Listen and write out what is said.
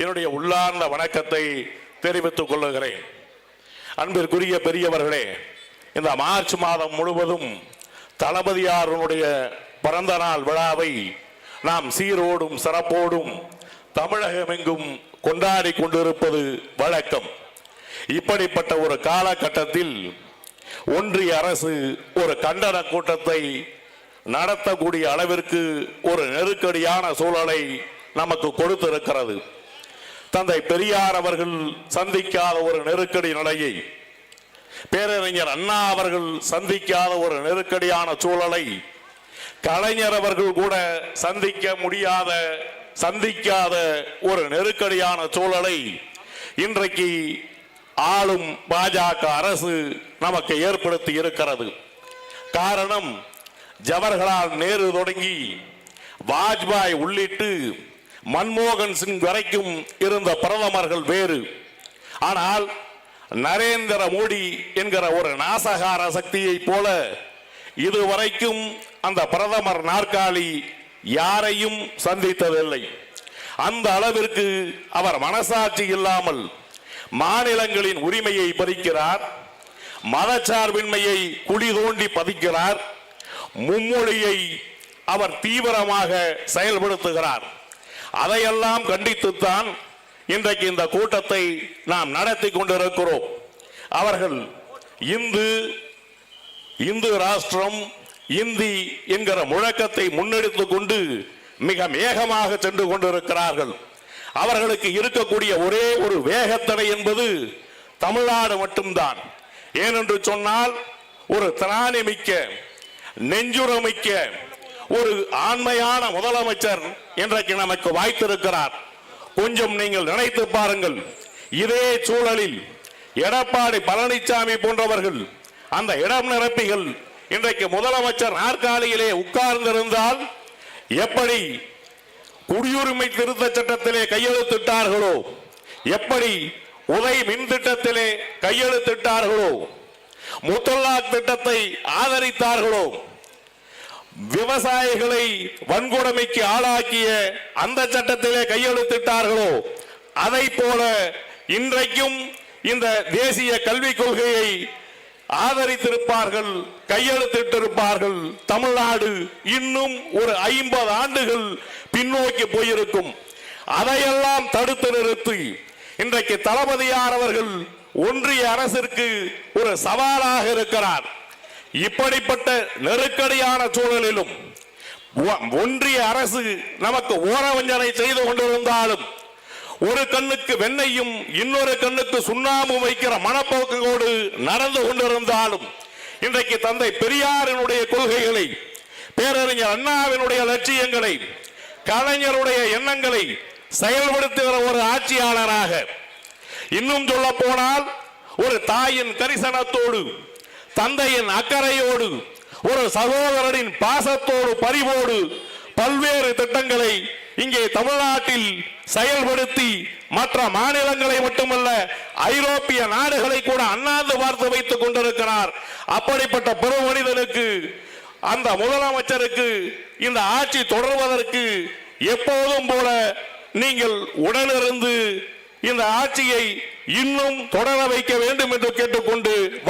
என்னுடைய உள்ளார்ந்த வணக்கத்தை தெரிவித்துக் கொள்ளுகிறேன். அன்பிற்குரிய பெரியவர்களே இந்த மார்ச் மாதம் முழுவதும் தளபதியாருடைய பிறந்த நாள் விழாவை நாம் சீரோடும் சிறப்போடும் தமிழகமெங்கும் கொண்டாடி கொண்டிருப்பது வழக்கம். இப்படிப்பட்ட ஒரு காலகட்டத்தில் ஒன்றிய அரசு ஒரு கண்டன கூட்டத்தை நடத்தக்கூடிய அளவிற்கு ஒரு நெருக்கடியான சூழலை நமக்கு கொடுத்திருக்கிறது. தந்தை பெரியார் அவர்கள் சந்திக்காத ஒரு நெருக்கடி நிலையை பேரறிஞர் அண்ணா அவர்கள் சந்திக்காத ஒரு நெருக்கடியான சூழலை கலைஞர் அவர்கள் கூட சந்திக்க முடியாத சந்திக்காத ஒரு நெருக்கடியான சூழலை இன்றைக்கு ஆளும் பாஜக அரசு நமக்கு ஏற்படுத்தி இருக்கிறது. காரணம் ஜவஹர்லால் நேரு தொடங்கி வாஜ்பாய் உள்ளிட்டு மன்மோகன் சிங் வரைக்கும் இருந்த பிரதமர்கள் வேறு. ஆனால் நரேந்திர மோடி என்கிற ஒரு நாசகார சக்தியைப் போல இதுவரைக்கும் அந்த பிரதமர் நாற்காலி யாரையும் சந்தித்ததில்லை. அந்த அளவிற்கு அவர் மனசாட்சி இல்லாமல் மாநிலங்களின் உரிமையை பறிக்கிறார் மதச்சார்பின்மையை குழி தோண்டி பதிக்கிறார் மும்மொழியை அவர் தீவிரமாக செயல்படுத்துகிறார். அதையெல்லாம் கண்டித்துத்தான் இன்றைக்கு இந்த கூட்டத்தை நாம் நடத்தி கொண்டிருக்கிறோம். அவர்கள் இந்து இந்து ராஷ்டிரம் இந்தி என்கிற முழக்கத்தை முன்னெடுத்து கொண்டு மிக வேகமாக சென்று கொண்டிருக்கிறார்கள். அவர்களுக்கு இருக்கக்கூடிய ஒரே ஒரு வேகத்தடை என்பது தமிழ்நாடு மட்டும்தான். ஏனென்று சொன்னால் ஒரு திராணி மிக்க நெஞ்சுரமிக்க ஒரு ஆண்மையான முதலமைச்சர் இன்றைக்கு நமக்கு வாய்த்திருக்கிறார். கொஞ்சம் நீங்கள் நினைத்து பாருங்கள். இதே சூழலில் எடப்பாடி பழனிசாமி போன்றவர்கள் அந்த இடம் நிரப்பிகள் இன்றைக்கு முதலமைச்சர் நாற்காலியிலே உட்கார்ந்திருந்தால் எப்படி குடியுரிமை திருத்த சட்டத்திலே கையெழுத்திட்டார்களோ? எப்படி உதய் மின் திட்டத்திலே கையெழுத்திட்டார்களோ? முத்தல்லாக் திட்டத்தை ஆதரித்தார்களோ? விவசாயிகளை வன்கொடுமைக்கு ஆளாக்கிய அந்த சட்டத்திலே கையெழுத்திட்டார்களோ அதை போல இன்றைக்கும் இந்த தேசிய கல்விக் கொள்கையை ஆதரித்திருப்பார்கள் கையெழுத்திட்டிருப்பார்கள். தமிழ்நாடு இன்னும் ஒரு ஐம்பது ஆண்டுகள் பின்னோக்கி போயிருக்கும். அதையெல்லாம் தடுத்து நிறுத்தி இன்றைக்கு தளபதியானவர்கள் ஒன்றிய அரசிற்கு ஒரு சவாலாக இருக்கிறார். இப்படிப்பட்ட நெருக்கடியான சூழலிலும் ஒ- ஒன்றிய அரசு நமக்கு ஓரவஞ்சனை செய்து கொண்டிருந்தாலும் ஒரு கண்ணுக்கு வெண்ணையும் இன்னொரு கண்ணுக்கு சுண்ணாம்பு வைக்கிற மனப்போக்கோடு நடந்து கொண்டிருந்தாலும் இன்றைக்கு தந்தை பெரியாரினுடைய கொள்கைகளை பேரறிஞர் அண்ணாவினுடைய லட்சியங்களை கலைஞருடைய எண்ணங்களை செயல்படுத்துகிற ஒரு ஆட்சியாளராக இன்னும் சொல்ல போனால் ஒரு தாயின் கரிசனத்தோடு தந்தையின் அக்கறையோடு ஒரு சகோதரனின் பாசத்தோடு பரிவோடு பல்வேறு திட்டங்களை இங்கே தமிழ்நாட்டில் செயல்படுத்தி மற்ற மாநிலங்களை மட்டுமல்ல ஐரோப்பிய நாடுகளை கூட அண்ணாந்து பார்த்து வைத்துக் கொண்டிருக்கிறார். அப்படிப்பட்ட பெருமனிதனுக்கு அந்த முதலமைச்சருக்கு இந்த ஆட்சி தொடர்வதற்கு எப்போதும் போல நீங்கள் உடனிருந்து இந்த ஆட்சியை இன்னும் தொடர வைக்க வேண்டும் என்று கேட்டுக்கொண்டு